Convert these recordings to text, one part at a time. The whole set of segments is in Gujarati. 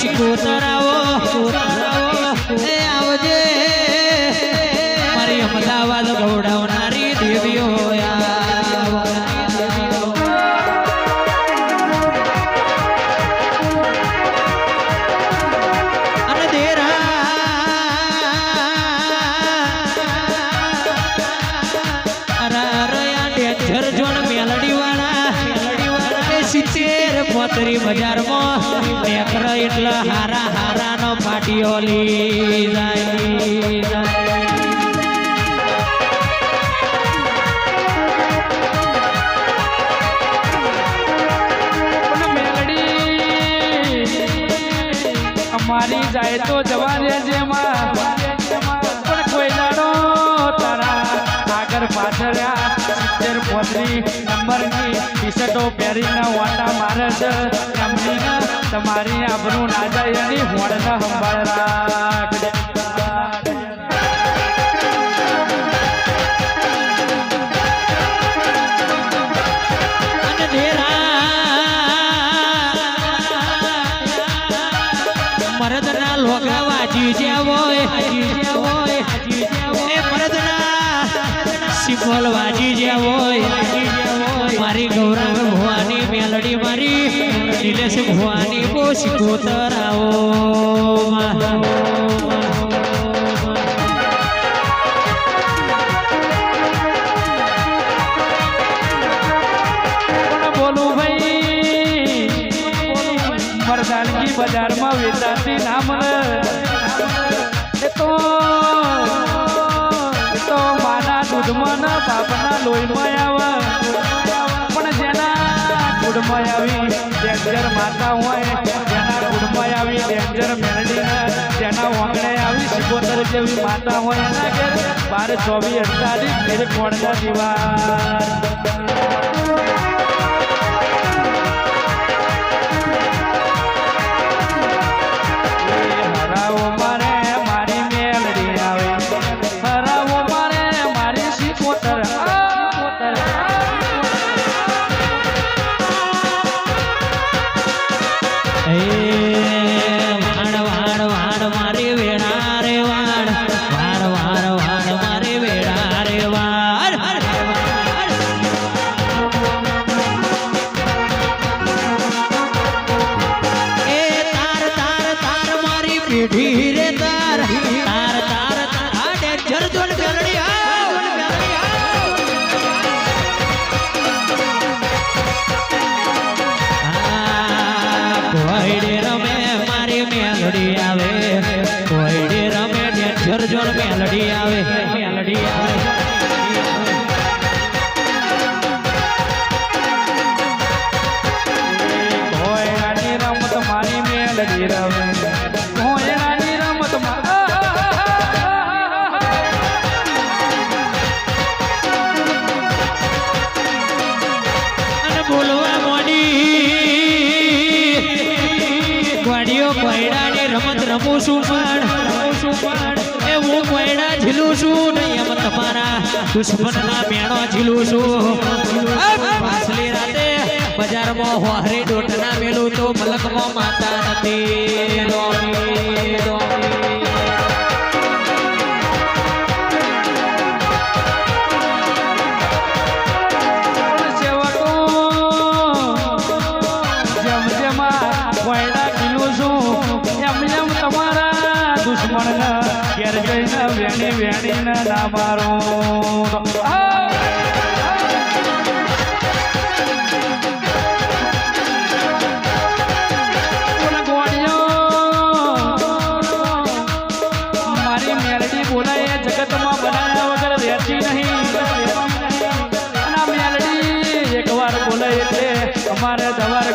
ભવાની શિકોતર સિત્તેર બજારમાં ટેકર એટલે હારા હારાનો પાટીઓ લી જાય. જાય તો જવા દેજે માં સિત્તેર નંબરની ટી-શર્ટો પહેરીને વાટા મારે છે. તમારી આબરૂ ના જાય એની હોડને સંભાળ રાખજે સિમ્બોલ વાજી જ્યાં હોય, મારી ગૌરવ ભવાની મેલડી મારી નિલેશ ભવાની બો શિકોતર આવો બોલું ભાઈ? બજારમાં વેચાતી બાપના લોહીમાં આવે. પણ જેના કુડમાં આવી ડેન્જર માતા હોય, જેના કુડમાં આવી ડેન્જર મેલડી ને જેના વાંગણે આવી સિકોતર જેવી માતા હોય, એના ઘેર બાર ચોવીસ અડતાલીસ ફેર કોણના દીવા. હું કોયડા ઝીલું છું તમારા દુશ્મનના ઝીલું છું બજારમાં હોહરી દોટના મેલું તો મલકમાં માતા નથી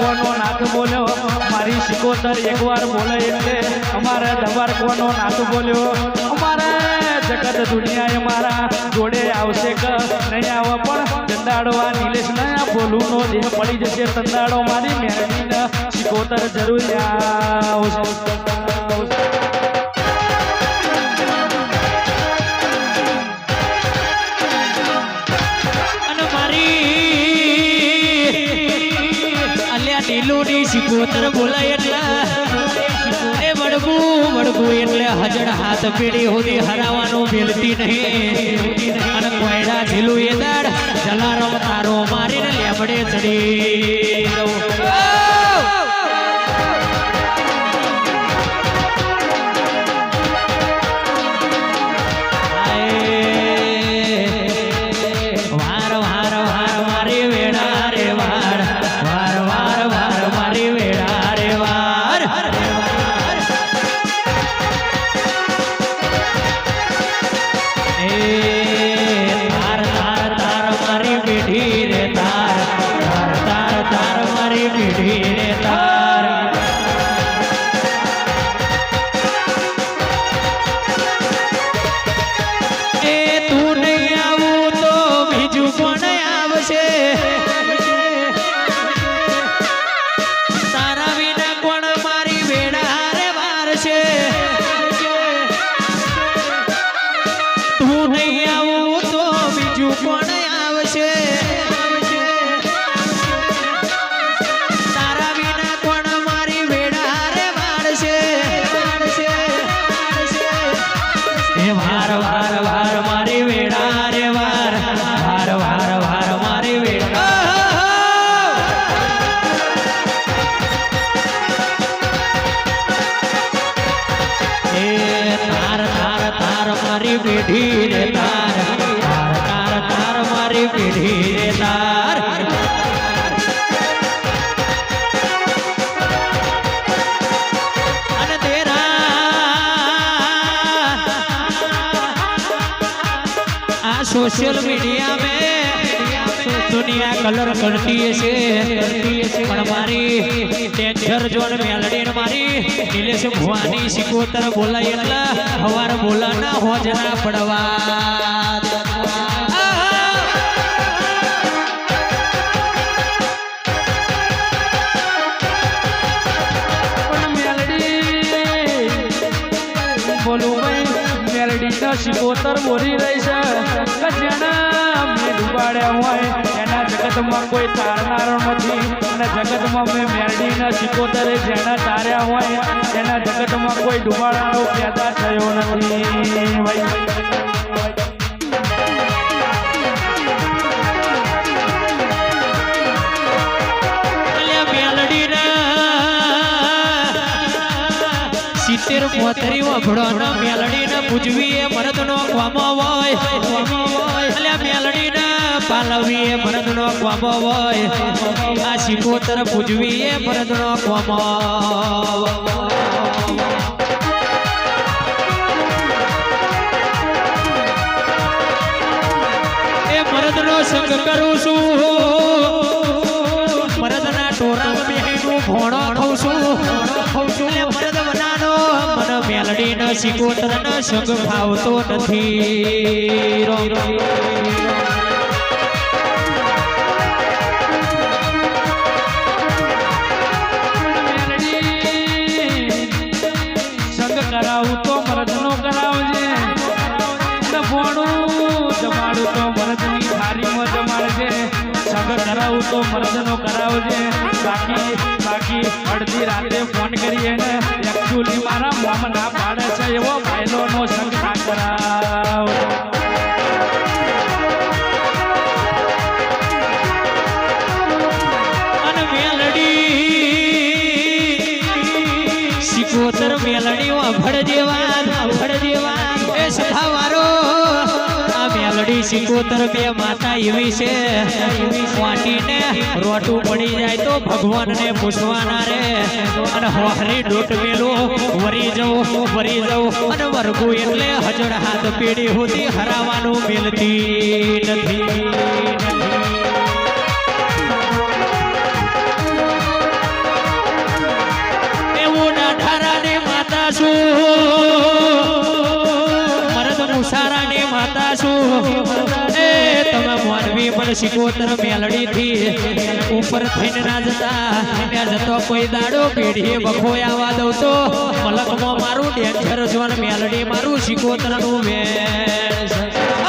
કોનો નાથ બોલ્યો મારી સિકોતર એકવાર બોલે એટલે અમારે દવાર કોનો નાતું બોલ્યો? જગત દુનિયાએ મારા જોડે આવશે ક, નહીં આવે પણ ચંદાડવા નિલેશ નહીં બોલું દેહ પડી જશે ચંદાડો મારી મેળવી શિકોતર જરૂર અલ્યા બોલાય હજડ હાથ પેઢી હોદી હરાવાનું મેલતી નહીં. અને કોયડા ઝીલું એ દાડ જલારામ તારો મારીને લેબડે ચડી सोशल मीडिया में दुनिया कलर करती છે પણ મારી ડેન્જર જોન મેલડી ને મારી નિલેશ ભુવાની સિકોતર બોલાય એટલે હવાર બોલાના હોજના પડવા ભાઈ મેલડી નો શિકોતર બોલી રહી છે. કે જેના મેં ડૂબાડ્યા હોય, એના જગતમાં કોઈ તારનારો નથી. અને જગતમાં મેં મેરડીના શિકોતરે જેના તાર્યા હોય, એના જગતમાં કોઈ ડૂબાડાનો પેદા થયો નથી. ભાઈ સિત્તેર પોતરી વભડો ન મેલડી ને પૂજવી એ મરદ નો કોમો હોય અલ્યા મેલડી પાલવી હોય. આ સિકોતર પૂજવી એ મરદ નો એ મરદનો સંગ કરું છું. મરદના ટોરામાં બેહીનું ભોણો ખાઉં છું. મરદ બનાનો ના મેલડીનો સિકોતરનો સંગ ફાવતો નથી. સંગ કરાવું તો કરાવજે. ને ભોણું જમાડું તો મરદની થાળીમાં જમાડજે. સંગ કરાવું તો કરાવજે. બાકી બાકી અડધી રાતે ફોન કરીએ બે માતા એવી છે. વાટીને રોટું પડી જાય તો ભગવાનને પૂછવાના રે. અને હોહરી ડોટ મેલો વરી જવું વરી જવું અને વરગું એટલે હજડ હાથ પેઢી હોતી હરાવાનું મેલતી નથી. પણ શિકોતર મેલડીથી ઉપર થઈને રાજતા ત્યાં જતો કોઈ દાડો પેઢીએ બખો આવવા દઉં તો મલકમાં મારું ડેન્જર જોન મેલડી મારું શિકોતરનું વેણ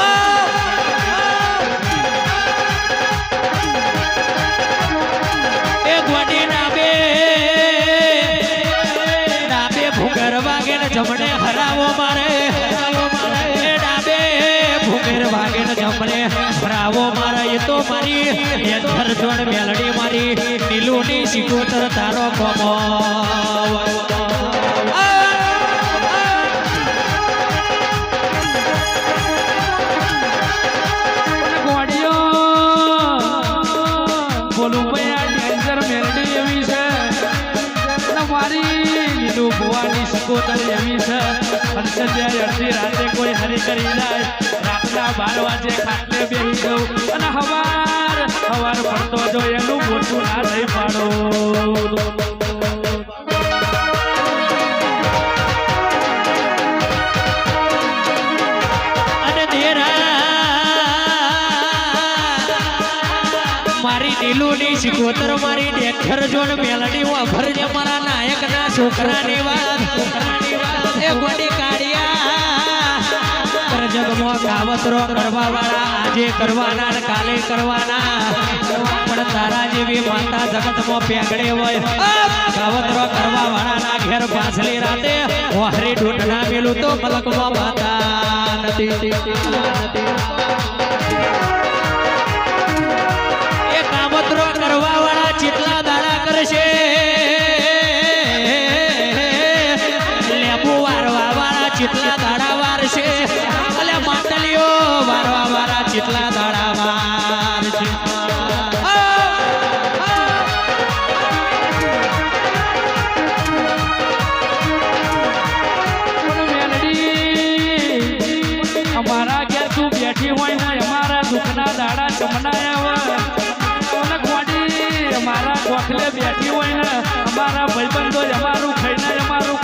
જોડ મેલડી મારી, નીલુની શિકોતર તારો કોમો. ભુવાની સકોતર છે. અંતર્યાય અડધી રાતે કોઈ હરી કરી જાય રાતના બાર વાગે ખાટલે બેસી જવું અને હવાર હવાર પડતો જો એનું મોટું ના થઈ પાડો. નીલુની મારી ડેખર જોડ મેલડી વાભર જે મારા નાયકના છોકરાની વાત. એ ગોડી કાઢિયા જગમો કાવતરો કરવા વાળા આજે કરવાના કાલે કરવાના પણ તારા જેવી માતા જગતમાં પેગડે હોય. કાવતરો કરવા વાળાના ઘેર પાછલી રાતે વાહરી ઢૂંઢ ના મેલું તો મલકમાં માતા નથી. એ કામતરો કરવા વાળા ચેટલા દાડા કરશે.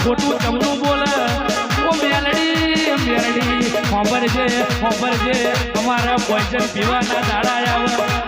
ખોટું ચમનું બોલે, ઓ મેલડી મેલડી ખબર છે ખબર છે અમારા પોઈઝન પીવાના દાડા આવે.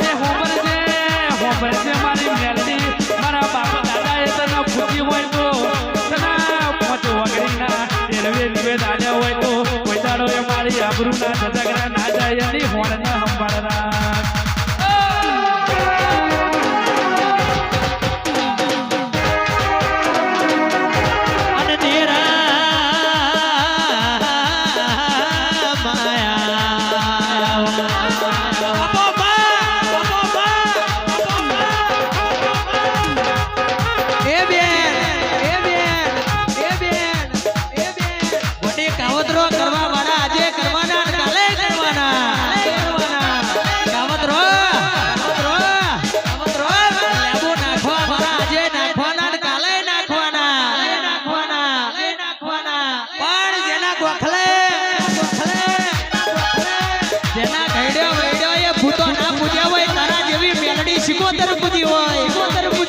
હોય તારા જેવી મેલડી શીખો તરફ હોય.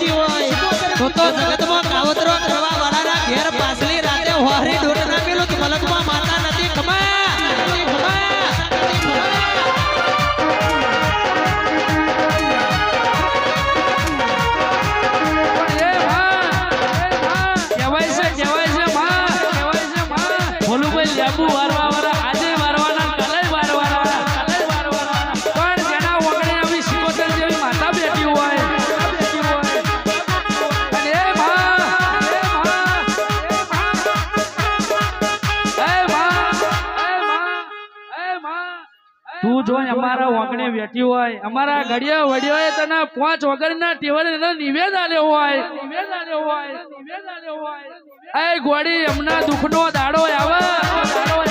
જો અમારા ઓગણે વેઠી હોય અમારા ઘડિયા વડિયોએ તને પાંચ વગરના ટેવર નિવેદ આલ્યો હોય. નિવેદ આલ્યો હોય. નિવેદ આલ્યો હોય. એ ગોડી એમના દુઃખનો દાડો આવે.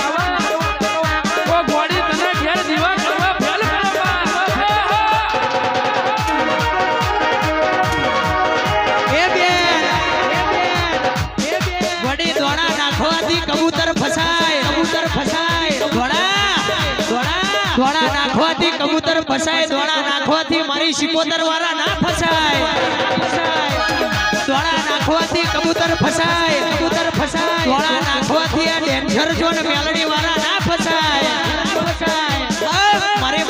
કબૂતર ફસાય દોડા નાખવાથી મારી શિકોતર વાળા ના ફસાય. દોડા નાખવાથી કબૂતર ફસાય. કબૂતર ફસાય દોડા નાખવાથી આ ડેન્જર જોન મેલડી વાળા ના ફસાય. ફસાય. મારી